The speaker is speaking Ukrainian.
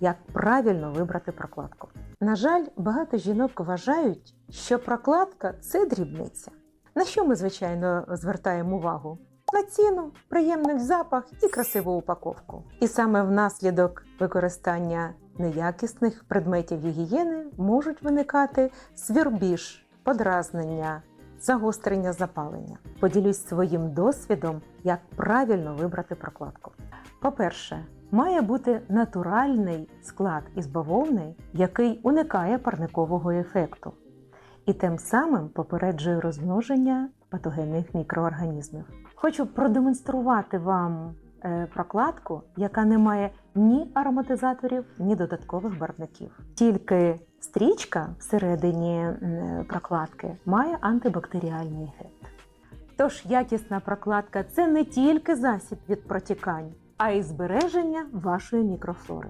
як правильно вибрати прокладку. На жаль, багато жінок вважають, що прокладка це дрібниця. На що ми, звичайно, звертаємо увагу? На ціну, приємний запах і красиву упаковку. І саме внаслідок використання неякісних предметів гігієни можуть виникати свірбіж, подразнення, загострення запалення. Поділюсь своїм досвідом, як правильно вибрати прокладку. По-перше, має бути натуральний склад із бавовни, який уникає парникового ефекту, і тим самим попереджує розмноження патогенних мікроорганізмів. Хочу продемонструвати вам е, прокладку, яка не має ні ароматизаторів, ні додаткових барвників. Тільки стрічка всередині прокладки має антибактеріальний ефект. Тож якісна прокладка це не тільки засіб від протікань, а і збереження вашої мікрофлори.